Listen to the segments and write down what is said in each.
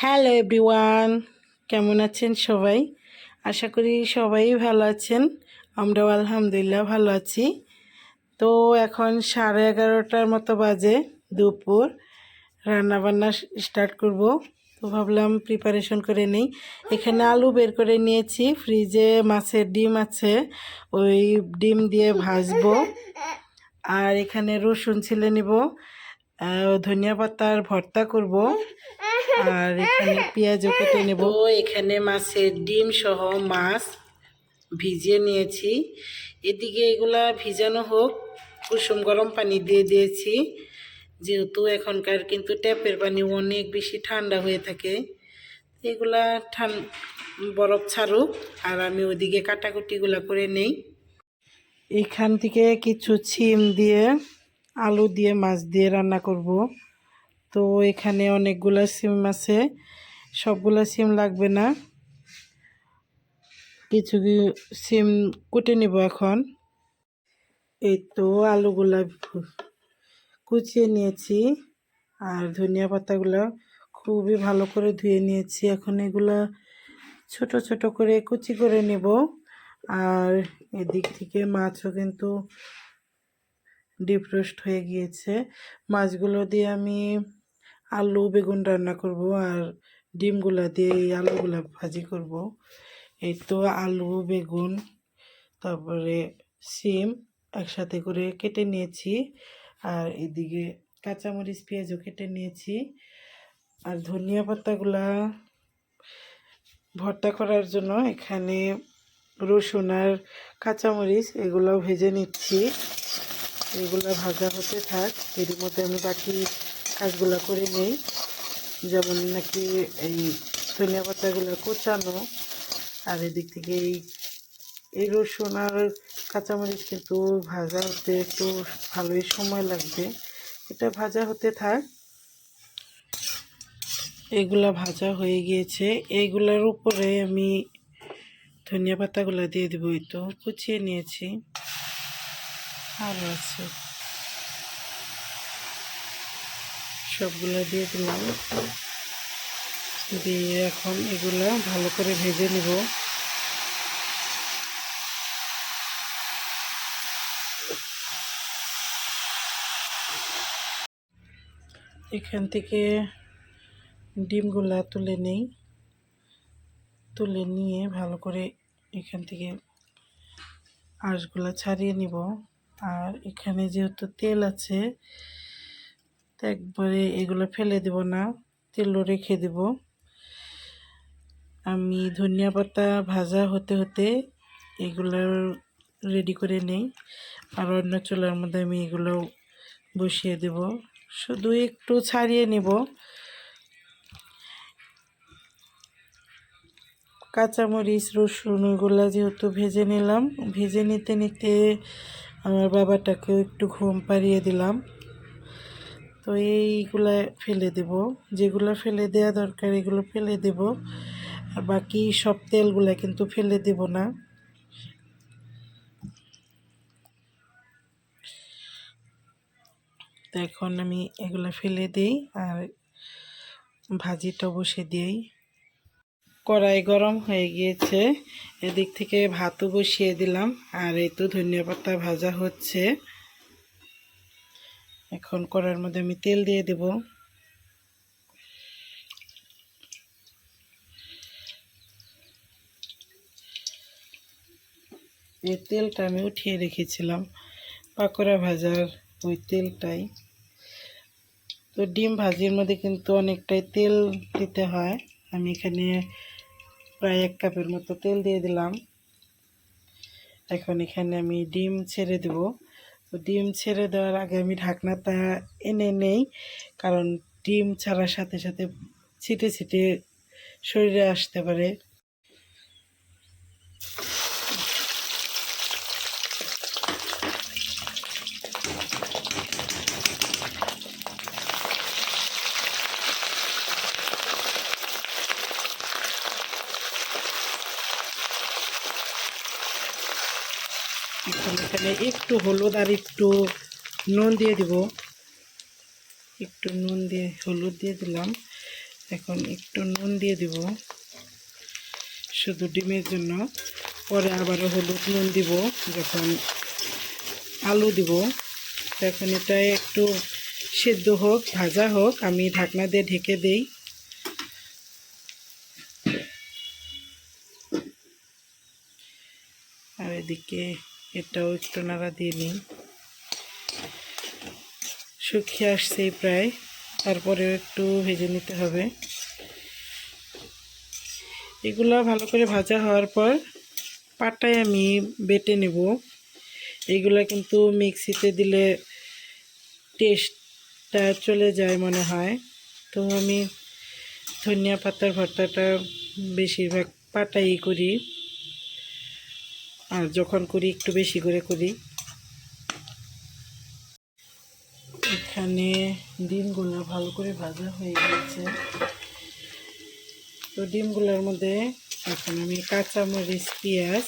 Hello everyone কেমন আছেন সবাই? আশা করি সবাই ভালো আছেন। আমরাও আলহামদুলিল্লাহ ভালো আছি। তো এখন সাড়ে এগারোটার মতো বাজে, দুপুর। রান্নাবান্না স্টার্ট করব। তো ভাবলাম প্রিপারেশন করে নেই। এখানে আলু বের করে নিয়েছি। ফ্রিজে মাছের ডিম আছে। ওই ডিম দিয়ে ভাজবো। আর এখানে রসুন ছিলে নিব। ধনিয়া পাতার ভর্তা করব। আর এখানে পেঁয়াজও কেটে নেব। এখানে মাছের ডিম সহ মাছ ভিজিয়ে নিয়েছি। এদিকে এগুলা ভিজানো হোক, কুসুম গরম পানি দিয়ে দিয়েছি। যেহেতু এখনকার কিন্তু ট্যাপের পানি অনেক বেশি ঠান্ডা হয়ে থাকে। এগুলা ঠান বরফ ছাড়ুক, আর আমি ওদিকে কাটাকুটিগুলা করে নেই। এখান থেকে কিছু ছিম দিয়ে আলু দিয়ে মাছ দিয়ে রান্না করব। তো এখানে অনেকগুলো সিম আছে। সবগুলো সিম লাগবে না। কিছু সিম কুটে নিব এখন। এই তো আলুগুলা কুচিয়ে নিয়েছি আর ধনিয়া পাতাগুলো খুবই ভালো করে ধুয়ে নিয়েছি। এখন এগুলা ছোট ছোট করে কুচি করে নেব। আর এদিক থেকে মাছও কিন্তু ডিপ হয়ে গিয়েছে। মাছগুলো দিয়ে আমি আলু, বেগুন রান্না করব আর ডিমগুলা দিয়ে এই আলুগুলা ভাজি করব। এই তো আলু, বেগুন, তারপরে সিম একসাথে করে কেটে নিয়েছি আর এদিকে কাঁচামরিচ, পেঁয়াজও কেটে নিয়েছি আর ধনিয়া পাতাগুলা ভর্তা করার জন্য এখানে রসুন আর কাঁচামরিচ এগুলো ভেজে নিচ্ছি। এগুলো ভাজা হতে থাক। এর মধ্যে আমি বাকি কাজগুলো করে নেই। যেমন নাকি এই ধনিয়া পাতাগুলো কোচানো। আর এদিক থেকে এই এই রসুন আর কাঁচামরিচ কিন্তু ভাজা হতে একটু ভালোই সময় লাগবে। এটা ভাজা হতে থাক। এগুলা ভাজা হয়ে গিয়েছে। এইগুলার উপরে আমি ধনিয়া পাতাগুলো দিয়ে দেবো। তো কুচিয়ে নিয়েছি। আরও আছে সবগুলা দিয়ে দিলাম দিয়ে এখন এগুলা ভালো করে ভেজে নিব। এখান থেকে ডিমগুলা তুলে নেই। তুলে নিয়ে ভালো করে এখান থেকে আঁশগুলা ছাড়িয়ে নিব। আর এখানে যেহেতু তেল আছে, তো একবারে এগুলো ফেলে দেব না, তেলও রেখে দেব। আমি ধনিয়া পাতা ভাজা হতে হতে এগুলো রেডি করে নেই, আর অন্য চুলার মধ্যে আমি এগুলো বসিয়ে দেব। শুধু একটু ছাড়িয়ে নেব। কাঁচামরিচ, রসুন ওগুলো যেহেতু ভেজে নিলাম, ভেজে নিতে নিতে আমার বাবাটাকেও একটু ঘুম পাড়িয়ে দিলাম। তো এইগুলা ফেলে দেব। যেগুলো ফেলে দেওয়া দরকার, এগুলো ফেলে দেব। আর বাকি সব তেলগুলা কিন্তু ফেলে দেব না। তো এখন আমি এগুলো ফেলে দিই আর ভাজিটা বসে দিই। কড়াই গরম হয়ে গিয়েছে। এদিক থেকে ভাতও বসিয়ে দিলাম। আর এই তো ধনিয়া পাতা ভাজা হচ্ছে। এখন কড়ার মধ্যে আমি তেল দিয়ে দেব। এই তেলটা আমি উঠিয়ে রেখেছিলাম। পাকোড়া ভাজার ওই তেলটাই। তো ডিম ভাজির মধ্যে কিন্তু অনেকটাই তেল দিতে হয়। আমি এখানে প্রায় এক কাপের মতো তেল দিয়ে দিলাম। এখন এখানে আমি ডিম ছেড়ে দেব। তো ডিম ছেড়ে দেওয়ার আগে আমি ঢাকনাটা এনে নেই, কারণ ডিম ছাড়ার সাথে সাথে ছিটে ছিটে শরীরে আসতে পারে। এখন একটু হলুদ আর একটু নুন দিয়ে দিব। একটু নুন দিয়ে, হলুদ দিয়ে দিলাম। এখন একটু নুন দিয়ে দিব শুধু ডিমের জন্য। পরে আবারও হলুদ নুন দিব যখন আলু দিব। তখন এটা একটু সেদ্ধ হোক, ভাজা হোক, আমি ঢাকনা দিয়ে ঢেকে দেই। আর এদিকে এটাও একটু নাড়া দিয়ে নিই। শুকিয়ে আসছে প্রায়, তারপরেও একটু ভেজে নিতে হবে। এগুলো ভালো করে ভাজা হওয়ার পর পাটায় আমি বেটে নেব। এগুলো কিন্তু মিক্সিতে দিলে টেস্টটা চলে যায় মনে হয়। তো আমি ধনিয়া পাতার ভর্তাটা বেশিরভাগ পাটাই করি। আর যখন করি, একটু বেশি করে করি। এখানে ডিমগুলো ভালো করে ভাজা হয়ে গেছে তো ডিমগুলোর মধ্যে এখন আমি কাঁচামরিচ, পেঁয়াজ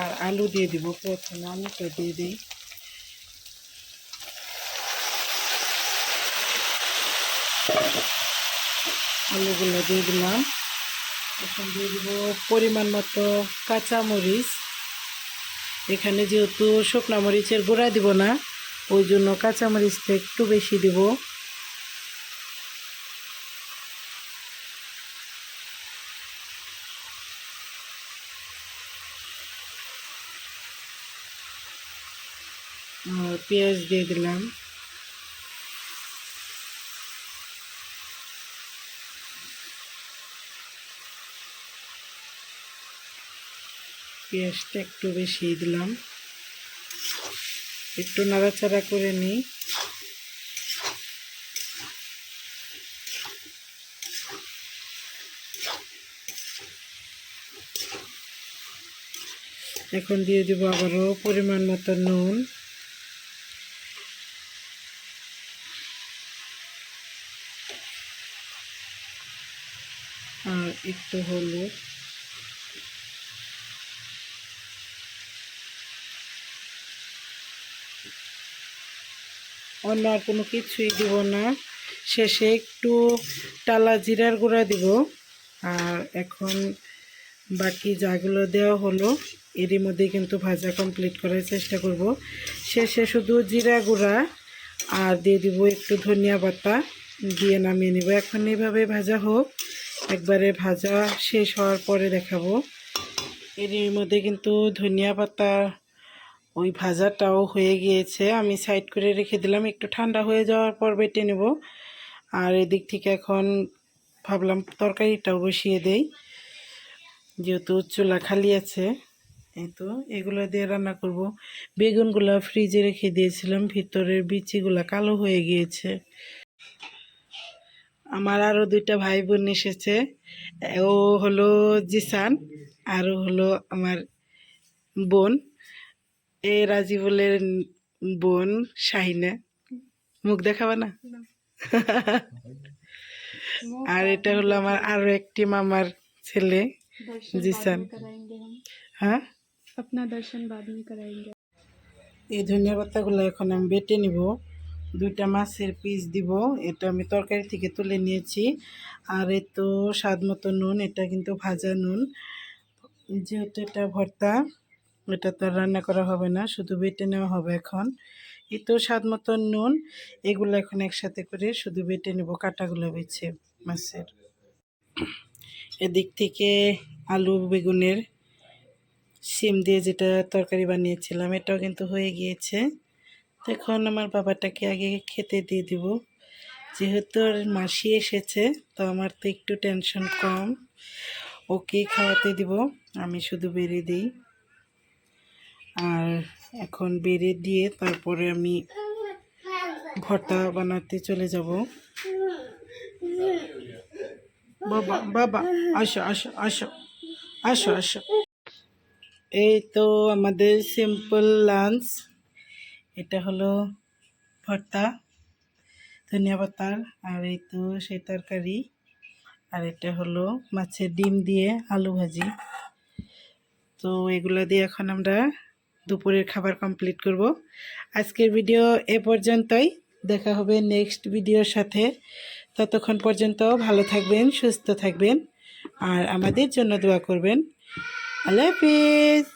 আর আলু দিয়ে দিব। প্রথমে আলুটা দিয়ে দিই। আলুগুলো দিয়ে দিলাম। এখন দিয়ে দিব পরিমাণ মতো কাঁচামরিচ। এখানে যেহেতু শুকনো মরিচের গুঁড়া দিব না, ওই জন্য কাঁচামরিচটা একটু বেশি দিব। পেঁয়াজ দিয়ে দিলাম। পেঁয়াজটা একটু বেশি দিলাম। একটু নাড়াচাড়া করে নিই। এখন দিয়ে দিব আবারও পরিমাণ মতো নুন। আর একটু হলুদ। অন্য আর কোনো কিছুই দিব না। শেষে একটু টালা জিরার গুঁড়া দিব। আর এখন বাকি যাগুলো দেওয়া হলো, এরই মধ্যে কিন্তু ভাজা কমপ্লিট করার চেষ্টা করব। শেষে শুধু জিরা গুঁড়া আর দিয়ে দিব একটু ধনিয়া পাতা। দিয়ে নামিয়ে নেব। এখন এইভাবে ভাজা হোক, একবারে ভাজা শেষ হওয়ার পরে দেখাবো। এরই মধ্যে কিন্তু ধনিয়া পাতা ওই ভাজাটাও হয়ে গিয়েছে। আমি সাইড করে রেখে দিলাম। একটু ঠান্ডা হয়ে যাওয়ার পর বেটে নেব। আর এদিক থেকে এখন ভাবলাম তরকারিটাও বসিয়ে দেই। যেহেতু চুলা খালি আছে, এই তো এগুলো দিয়ে রান্না করব। বেগুনগুলো ফ্রিজে রেখে দিয়েছিলাম। ভিতরের বিচিগুলো কালো হয়ে গিয়েছে। আমার আরও দুইটা ভাই বোন এসেছে। ও হলো জিসান আরও হলো আমার বোন। এ রাজিবুলের বোন শাহিনা। মুখ দেখাবে না? আর এটা হলো আমার আরও একটি মামার ছেলে জিসান। হ্যাঁ? দর্শন এই ধনিয়া পাতাগুলো এখন আমি বেটে নিব। দুইটা মাছের পিস দিব। এটা আমি তরকারি থেকে তুলে নিয়েছি। আর এ তো স্বাদ মতো নুন এটা কিন্তু ভাজা নুন। যেহেতু এটা ভর্তা এটা তো রান্না করা হবে না, শুধু বেটে নেওয়া হবে এখন। এই তো স্বাদ মতো নুন, এগুলো এখন একসাথে করে শুধু বেটে নেব কাটাগুলো বেছে, মাছের। এদিক থেকে আলু, বেগুনের সিম দিয়ে যেটা তরকারি বানিয়েছিলাম, এটাও কিন্তু হয়ে গিয়েছে। এখন আমার বাবাটাকে আগে খেতে দিয়ে দিব। যেহেতু আর মাসি এসেছে, তো আমার তো একটু টেনশন কম। ওকে খাওয়াতে দিব, আমি শুধু বেড়ে দিই। আর এখন বেড়ে দিয়ে তারপরে আমি ভর্তা বানাতে চলে যাব। বাবা বাবা, আসো আসো আসো আসো আসো। এই তো আমাদের সিম্পল লাঞ্চ এটা হলো ভর্তা, ধনিয়া পাতার, আর এই তো সেই তরকারি। আর এটা হলো মাছের ডিম দিয়ে আলু ভাজি। তো এগুলো দিয়ে এখন আমরা দুপুরের খাবার কমপ্লিট করব। আজকের ভিডিও এ পর্যন্তই। দেখা হবে নেক্সট ভিডিওর সাথে। ততক্ষণ পর্যন্ত ভালো থাকবেন, সুস্থ থাকবেন। আর আমাদের জন্য দোয়া করবেন। আল্লাহ হাফিজ।